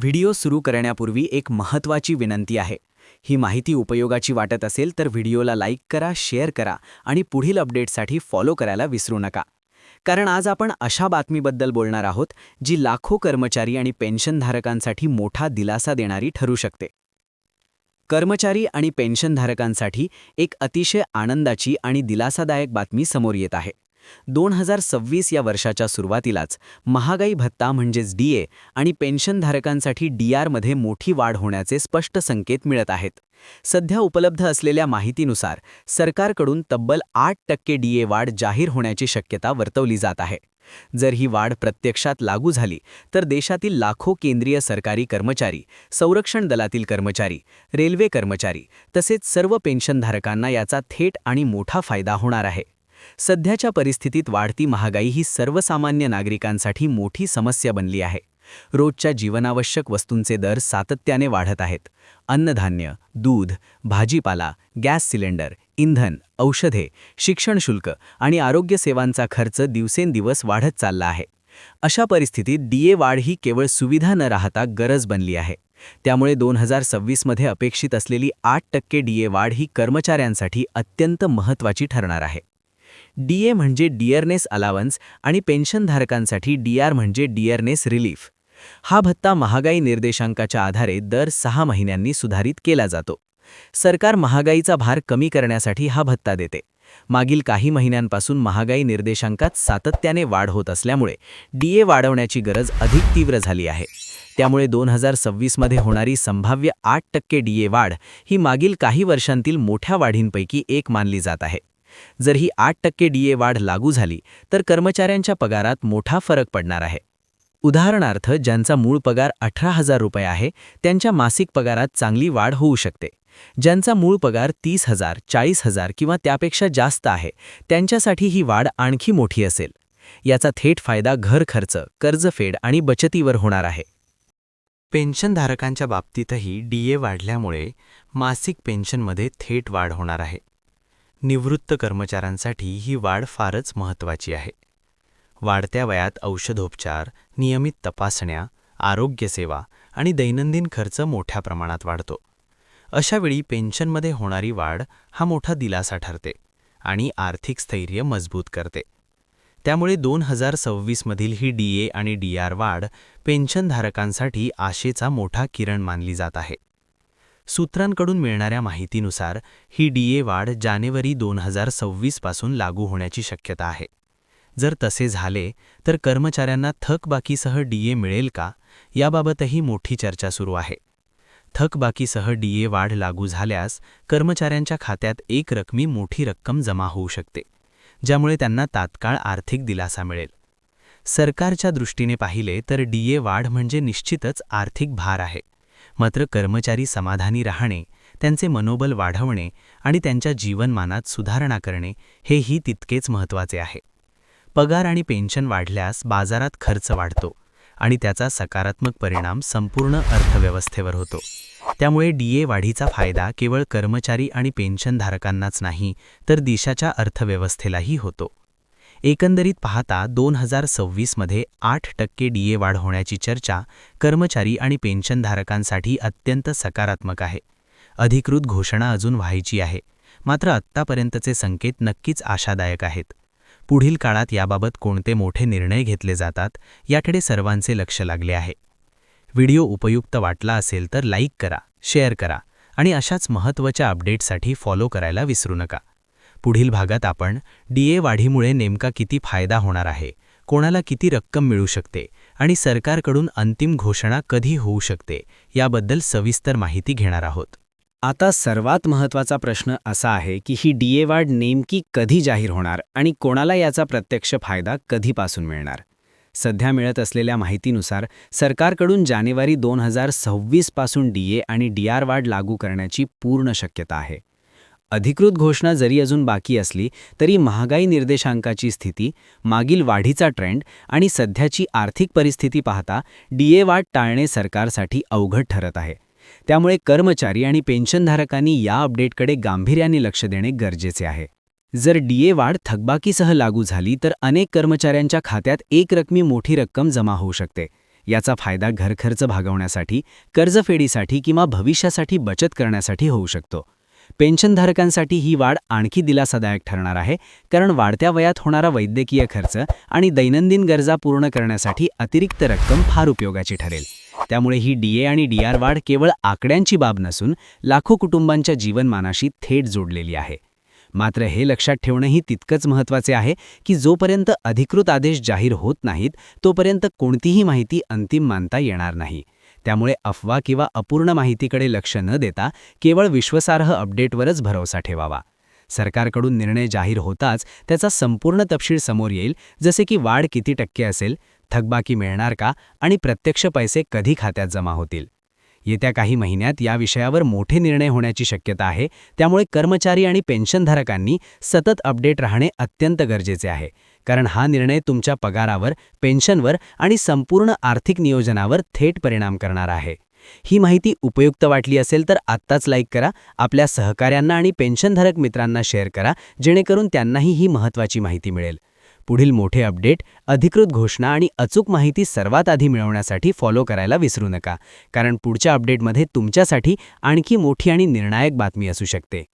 Video सुरू करण्यापूर्वी एक महत्त्वाची विनंती आहे. ही माहिती उपयोगाची वाटत असेल तर व्हिडिओला लाईक करा शेअर करा आणि पुढील अपडेटसाठी फॉलो करायला विसरू नका. कारण आज आपण अशा बातमीबद्दल बोलणार आहोत जी लाखो कर्मचारी आणि पेन्शनधारकांसाठी मोठा दिलासा देणारी ठरू शकते. कर्मचारी आणि पेन्शनधारकांसाठी एक अतिशय आनंदाची आणि दिलासादायक बातमी समोर येत आहे. दोन हजार सव्वीस या वर्षाच्या सुरुवातीलाच महागाई भत्ता म्हणजेच डीए आणि पेन्शनधारकांसाठी डीआरमध्ये मोठी वाढ होण्याचे स्पष्ट संकेत मिळत आहेत. सध्या उपलब्ध असलेल्या माहितीनुसार सरकारकडून तब्बल आठ टक्के डीए वाढ जाहीर होण्याची शक्यता वर्तवली जात आहे. जर ही वाढ प्रत्यक्षात लागू झाली तर देशातील लाखो केंद्रीय सरकारी कर्मचारी संरक्षण दलातील कर्मचारी रेल्वे कर्मचारी तसेच सर्व पेन्शनधारकांना याचा थेट आणि मोठा फायदा होणार आहे. सध्याच्या परिस्थितीत वाढती महागाई ही सर्वसामान्य नागरिकांसाठी मोठी समस्या बनली आहे. रोजच्या जीवनावश्यक वस्तूंचे दर सातत्याने वाढत आहेत. अन्नधान्य दूध भाजीपाला गॅस सिलेंडर इंधन औषधे शिक्षण शुल्क आणि आरोग्य सेवांचा खर्च दिवसेंदिवस वाढत चालला आहे. अशा परिस्थितीत डीए वाढ ही केवळ सुविधा न राहता गरज बनली आहे. त्यामुळे दोन हजार सव्वीसमध्ये अपेक्षित असलेली आठ टक्के डीए वाढ ही कर्मचाऱ्यांसाठी अत्यंत महत्त्वाची ठरणार आहे. डीए म्हणजे डिअरनेस अलावन्स आणि पेन्शनधारकांसाठी डीआर म्हणजे डिअरनेस रिलीफ. हा भत्ता महागाई निर्देशांकाच्या आधारे दर सहा महिन्यांनी सुधारित केला जातो. सरकार महागाईचा भार कमी करण्यासाठी हा भत्ता देते. मागील काही महिन्यांपासून महागाई निर्देशांकात सातत्याने वाढ होत असल्यामुळे डीए वाढवण्याची गरज अधिक तीव्र झाली आहे. त्यामुळे दोन हजार सव्वीसमध्ये होणारी संभाव्य आठ टक्के डीए वाढ ही मागील काही वर्षांतील मोठ्या वाढींपैकी एक मानली जात आहे. जर ही आठ टक्के डीए वाढ लागू झाली तर कर्मचाऱ्यांच्या पगारात मोठा फरक पडणार आहे. उदाहरणार्थ ज्यांचा मूळ पगार अठरा हजार रुपये आहे त्यांच्या मासिक पगारात चांगली वाढ होऊ शकते. ज्यांचा मूळ पगार तीस हजार चाळीस हजार किंवा त्यापेक्षा जास्त आहे त्यांच्यासाठी ही वाढ आणखी मोठी असेल. याचा थेट फायदा घर खर्च कर्जफेड आणि बचतीवर होणार आहे. पेन्शनधारकांच्या बाबतीतही डीए वाढल्यामुळे मासिक पेन्शनमध्ये थेट वाढ होणार आहे. निवृत्त कर्मचाऱ्यांसाठी ही वाढ फारच महत्त्वाची आहे. वाढत्या वयात औषधोपचार नियमित तपासण्या आरोग्यसेवा आणि दैनंदिन खर्च मोठ्या प्रमाणात वाढतो. अशावेळी पेन्शनमध्ये होणारी वाढ हा मोठा दिलासा ठरते आणि आर्थिक स्थैर्य मजबूत करते. त्यामुळे दोन हजार सव्वीसमधील ही डी ए आणि डी आर वाढ पेन्शनधारकांसाठी आशेचा मोठा किरण मानली जात आहे. सूत्रांकडून मिळणाऱ्या माहितीनुसार ही डीए वाढ जानेवारी दोन हजार सव्वीसपासून लागू होण्याची शक्यता आहे. जर तसे झाले तर कर्मचाऱ्यांना थकबाकीसह डीए मिळेल का? याबाबतही मोठी चर्चा सुरू आहे. थकबाकीसह डीए वाढ लागू झाल्यास कर्मचाऱ्यांच्या खात्यात एक रकमी मोठी रक्कम जमा होऊ शकते ज्यामुळे त्यांना तात्काळ आर्थिक दिलासा मिळेल. सरकारच्या दृष्टीने पाहिले तर डीए वाढ म्हणजे निश्चितच आर्थिक भार आहे. मात्र कर्मचारी समाधानी राहणे त्यांचे मनोबल वाढवणे आणि त्यांच्या जीवनमानात सुधारणा करणे हेही तितकेच महत्त्वाचे आहे. पगार आणि पेन्शन वाढल्यास बाजारात खर्च वाढतो आणि त्याचा सकारात्मक परिणाम संपूर्ण अर्थव्यवस्थेवर होतो. त्यामुळे डीए वाढीचा फायदा केवळ कर्मचारी आणि पेन्शनधारकांनाच नाही तर देशाच्या अर्थव्यवस्थेलाही होतो. एकंदरीत पाहता दोन हजार सव्वीसमध्ये आठ टक्के डीए वाढ होण्याची चर्चा कर्मचारी आणि पेन्शनधारकांसाठी अत्यंत सकारात्मक आहे. अधिकृत घोषणा अजून व्हायची आहे. मात्र आत्तापर्यंतचे संकेत नक्कीच आशादायक आहेत. पुढील काळात याबाबत कोणते मोठे निर्णय घेतले जातात याकडे सर्वांचे लक्ष लागले आहे. व्हिडिओ उपयुक्त वाटला असेल तर लाईक करा शेअर करा आणि अशाच महत्त्वाच्या अपडेटसाठी फॉलो करायला विसरू नका. पुढील भागात आपण डीए वाढीमुळे नेमका किती फायदा होणार आहे कोणाला किती रक्कम मिळू शकते आणि सरकारकडून अंतिम घोषणा कधी होऊ शकते याबद्दल सविस्तर माहिती घेणार आहोत. आता सर्वात महत्त्वाचा प्रश्न असा आहे की ही डीए वाढ नेमकी कधी जाहीर होणार आणि कोणाला याचा प्रत्यक्ष फायदा कधीपासून मिळणार? सध्या मिळत असलेल्या माहितीनुसार सरकारकडून जानेवारी दोन हजार सव्वीसपासून डीए आणि डीआर वाढ लागू करण्याची पूर्ण शक्यता आहे. अधिकृत घोषणा जरी अजून बाकी असली तरी महागाई निर्देशांकाची स्थिती मागील वाढीचा ट्रेंड आणि सध्याची आर्थिक परिस्थिती पाहता डीए वाढ टाळणे सरकारसाठी अवघड ठरत आहे. त्यामुळे कर्मचारी आणि पेन्शनधारकांनी या अपडेटकडे गांभीर्याने लक्ष देणे गरजेचे आहे. जर डीए वाढ थकबाकीसह लागू झाली तर अनेक कर्मचाऱ्यांच्या खात्यात एक रकमी मोठी रक्कम जमा होऊ शकते. याचा फायदा घरखर्च भागवण्यासाठी कर्जफेडीसाठी किंवा भविष्यासाठी बचत करण्यासाठी होऊ शकतो. पेन्शनधारकांसाठी ही वाढ आणखी दिलासादायक ठरणार आहे कारण वाढत्या वयात होणारा वैद्यकीय खर्च आणि दैनंदिन गरजा पूर्ण करण्यासाठी अतिरिक्त रक्कम फार उपयोगाची ठरेल. त्यामुळे ही डीए आणि डीआर वाढ केवळ आकड्यांची बाब नसून लाखो कुटुंबांच्या जीवनमानाशी थेट जोडलेली आहे. मात्र हे लक्षात ठेवणंही तितकंच महत्त्वाचे आहे की जोपर्यंत अधिकृत आदेश जाहीर होत नाहीत तोपर्यंत कोणतीही माहिती अंतिम मानता येणार नाही. त्यामुळे अफवा किंवा अपूर्ण माहितीकडे लक्ष न देता केवळ विश्वासार्ह अपडेटवरच भरोसा ठेवावा. सरकारकडून निर्णय जाहीर होताच त्याचा संपूर्ण तपशील समोर येईल जसे की वाढ किती टक्के असेल थकबाकी मिळणार का आणि प्रत्यक्ष पैसे कधी खात्यात जमा होतील. येत्या काही महिन्यात या विषयावर मोठे निर्णय होण्याची शक्यता आहे. त्यामुळे कर्मचारी आणि पेन्शनधारकांनी सतत अपडेट राहणे अत्यंत गरजेचे आहे. कारण हा निर्णय तुमच्या पगारावर पेन्शनवर आणि संपूर्ण आर्थिक नियोजनावर थेट परिणाम करणार आहे. ही माहिती उपयुक्त वाटली असेल तर आत्ताच लाईक करा आपल्या सहकाऱ्यांना आणि पेन्शनधारक मित्रांना शेअर करा जेणेकरून त्यांनाही ही महत्त्वाची माहिती मिळेल. पुढील मोठे अपडेट अधिकृत घोषणा आणि अचूक माहिती सर्वात आधी मिळवण्यासाठी फॉलो करायला विसरू नका. कारण पुढच्या अपडेटमध्ये तुमच्यासाठी आणखी मोठी आणि निर्णायक बातमी असू शकते.